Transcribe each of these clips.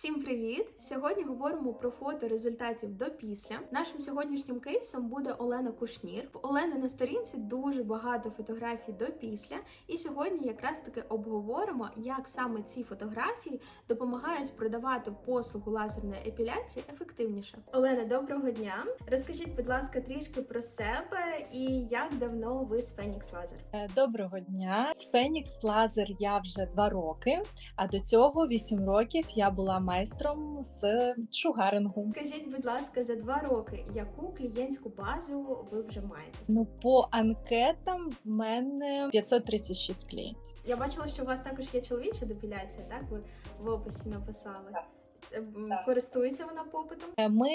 Всім привіт! Сьогодні говоримо про фото результатів до після. Нашим сьогоднішнім кейсом буде Олена Кушнір. В Олени на сторінці дуже багато фотографій до після. І сьогодні якраз таки обговоримо, як саме ці фотографії допомагають продавати послугу лазерної епіляції ефективніше. Олена, доброго дня! Розкажіть, будь ласка, трішки про себе і як давно ви з Phoenix Laser? Е, Доброго дня. З Phoenix Laser я вже два роки, а до цього вісім років я була майстром з шугарингу. Скажіть, будь ласка, за два роки яку клієнтську базу ви вже маєте? Ну, по анкетам в мене 536 клієнтів. Я бачила, що у вас також є чоловіча депіляція, так? Ви в описі написали. Так. Користується вона попитом? Е, Ми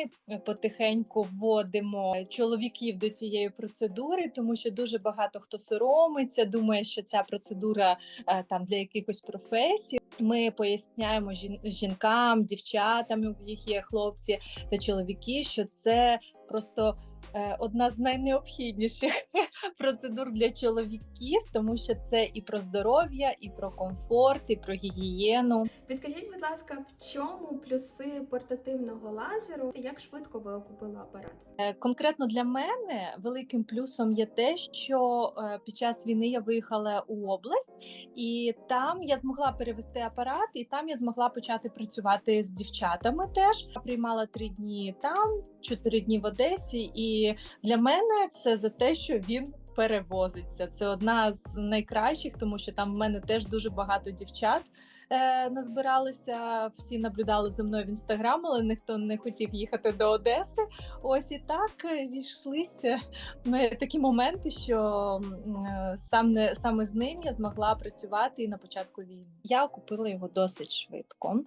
потихеньку вводимо чоловіків до цієї процедури, тому що дуже багато хто соромиться, думає, що ця процедура е, там для якихось професій. Ми поясняємо жін- жінкам, дівчатам, у яких є хлопці та чоловіки, що це просто е, одна з найнеобхідніших процедур для чоловіків, тому що це і про здоров'я, і про комфорт, і про гігієну. Підкажіть, будь ласка, в чому плюси портативного лазеру? і Як швидко ви окупили апарат? Е, Конкретно для мене великим плюсом є те, що е, під час війни я виїхала у область, і там я змогла перевести апарат, і там я змогла почати працювати з дівчатами. Теж приймала три дні там, чотири дні в Одесі. І для мене це за те, що він. Перевозиться. Це одна з найкращих, тому що там в мене теж дуже багато дівчат е, назбиралися. Всі наблюдали за мною в інстаграм, але ніхто не хотів їхати до Одеси. Ось і так е, зійшлися ми такі моменти, що е, сам не саме з ним я змогла працювати і на початку війни. Я окупила його досить швидко.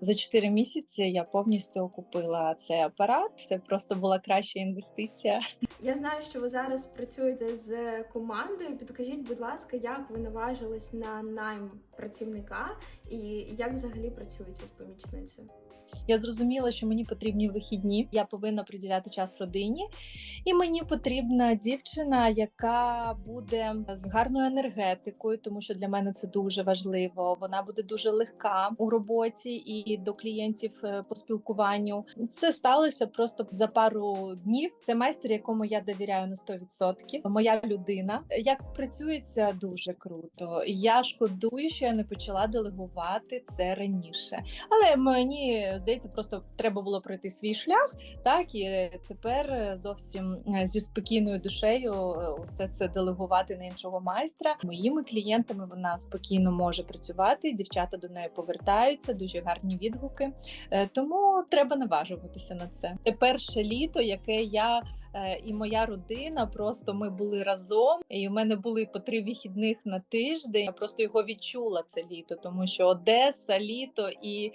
За 4 місяці я повністю окупила цей апарат. Це просто була краща інвестиція. Я знаю, що ви зараз працюєте з командою. Підкажіть, будь ласка, як ви наважились на найм працівника і як взагалі працюєте з помічницею? Я зрозуміла, що мені потрібні вихідні. Я повинна приділяти час родині, і мені потрібна дівчина, яка буде з гарною енергетикою, тому що для мене це дуже важливо. Вона буде дуже легка у роботі і до клієнтів е, по спілкуванню. Це сталося просто за пару днів. Це майстер, якому я довіряю на 100%. Моя людина. Як працюється дуже круто. Я шкодую, що я не почала делегувати це раніше. Але мені здається, просто треба було пройти свій шлях, так і тепер зовсім е, зі спокійною душею е, усе це делегувати на іншого майстра. Моїми клієнтами вона спокійно може працювати. Дівчата до неї повертаються, дуже гарні відгуки. Е, Тому треба наважуватися на це. Це перше літо, яке я. Е, І моя родина просто ми були разом, і в мене були по три вихідних на тиждень. Я просто його відчула це літо, тому що Одеса, літо і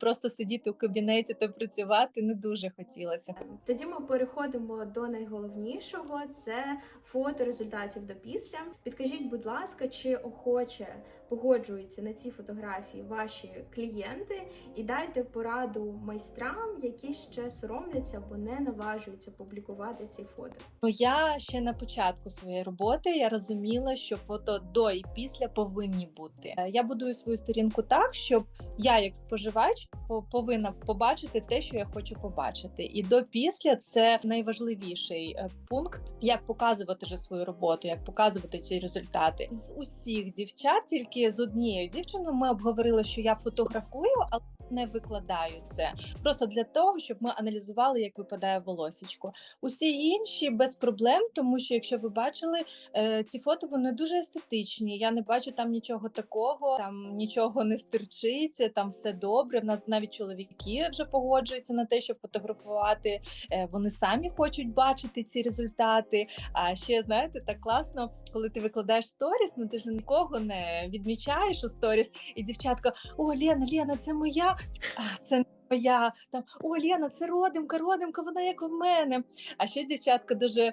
просто сидіти у кабінеті та працювати не дуже хотілося. Тоді ми переходимо до найголовнішого: це фото результатів до після. Підкажіть, будь ласка, чи охоче погоджуються на ці фотографії ваші клієнти, і дайте пораду майстрам, які ще соромляться або не наважуються публікувати ці фото. Ну, я ще на початку своєї роботи я розуміла, що фото до і після повинні бути. Е, Я будую свою сторінку так, щоб я, як споживач, по- повинна побачити те, що я хочу побачити. І до після це найважливіший е, пункт, як показувати же свою роботу, як показувати ці результати. З усіх дівчат, тільки з однією дівчиною, ми обговорили, що я фотографую, але не викладаю це просто для того, щоб ми аналізували, як випадає волосічко. Усі інші без проблем, тому що якщо ви бачили е, ці фото, вони дуже естетичні. Я не бачу там нічого такого, там нічого не стирчиться, там все добре. В нас навіть чоловіки вже погоджуються на те, щоб фотографувати. Е, вони самі хочуть бачити ці результати. А ще знаєте, так класно, коли ти викладаєш сторіс, ну ти ж нікого не відмічаєш у сторіс, і дівчатка: о, Лена, Лена, це моя, а це моя. Там о, Лена, це родимка, родимка, вона як у мене. А ще дівчатка дуже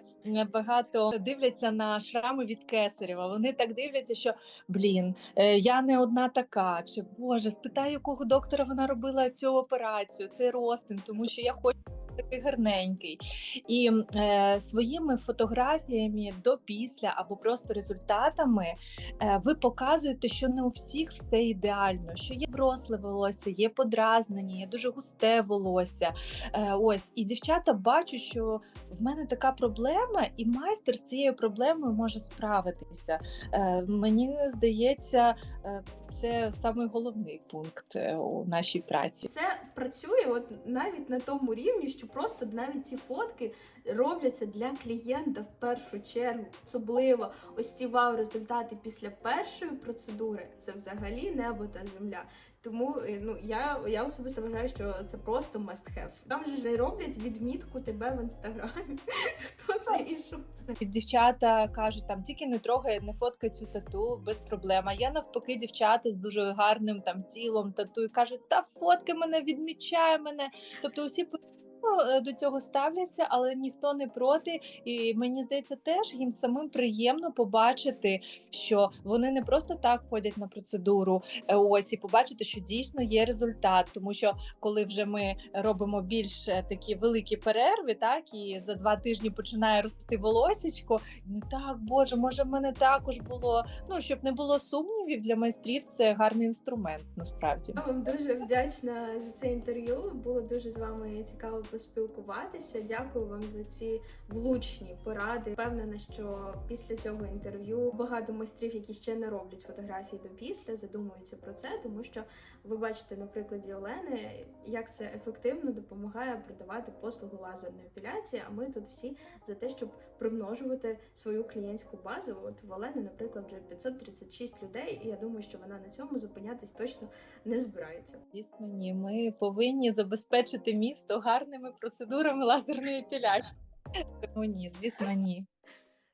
багато дивляться на шрами від кесарєва. Вони так дивляться, що блін, е, я не одна така. Чи Боже, спитаю, якого доктора вона робила цю операцію, цей ростин, тому що я хочу такий гарненький. І е, своїми фотографіями до після або просто результатами е, ви показуєте, що не у всіх все ідеально, що є вросле волосся, є подразнення, є дуже густе волосся. Е, ось і дівчата бачать, що в мене така проблема, і майстер з цією проблемою може справитися. Е, мені здається, е, це самий головний пункт е, у нашій праці. Це працює от навіть на тому рівні, що просто навіть ці фотки робляться для клієнта в першу чергу. Особливо ось ці вау результати після першої процедури це взагалі небо та земля. Тому е, ну я, я особисто вважаю, що це просто must have. Там же ж не роблять відмітку тебе в інстаграмі. Хто це і що це? Дівчата кажуть, там тільки не трогай, не фоткай цю тату без проблем. А я навпаки, дівчата з дуже гарним там тілом тату і кажуть, та фотки мене відмічай мене. Тобто усі по- е, до цього ставляться, але ніхто не проти. І мені здається, теж їм самим приємно побачити, що вони не просто так ходять на процедуру. е, Ось і побачити, що дійсно є результат. Тому що коли вже ми робимо більш е, такі великі перерви, так і за два тижні починає рости волосечко. Ну так, боже, може, в мене також було. Ну щоб не було сумнівів для майстрів, це гарний інструмент насправді. Я вам дуже вдячна за це інтерв'ю. Було дуже з вами цікаво поспілкуватися. Дякую вам за ці влучні поради. Впевнена, що після цього інтерв'ю багато майстрів, які ще не роблять фотографії до після, задумуються про це, тому що ви бачите на прикладі Олени, як це ефективно допомагає продавати послугу лазерної епіляції. А ми тут всі за те, щоб примножувати свою клієнтську базу. От в Олени, наприклад, вже 536 людей, і я думаю, що вона на цьому зупинятись точно не збирається. Звісно, ні. Ми повинні забезпечити місто гарними процедурами лазерної епіляції. Тому ні, звісно, ні.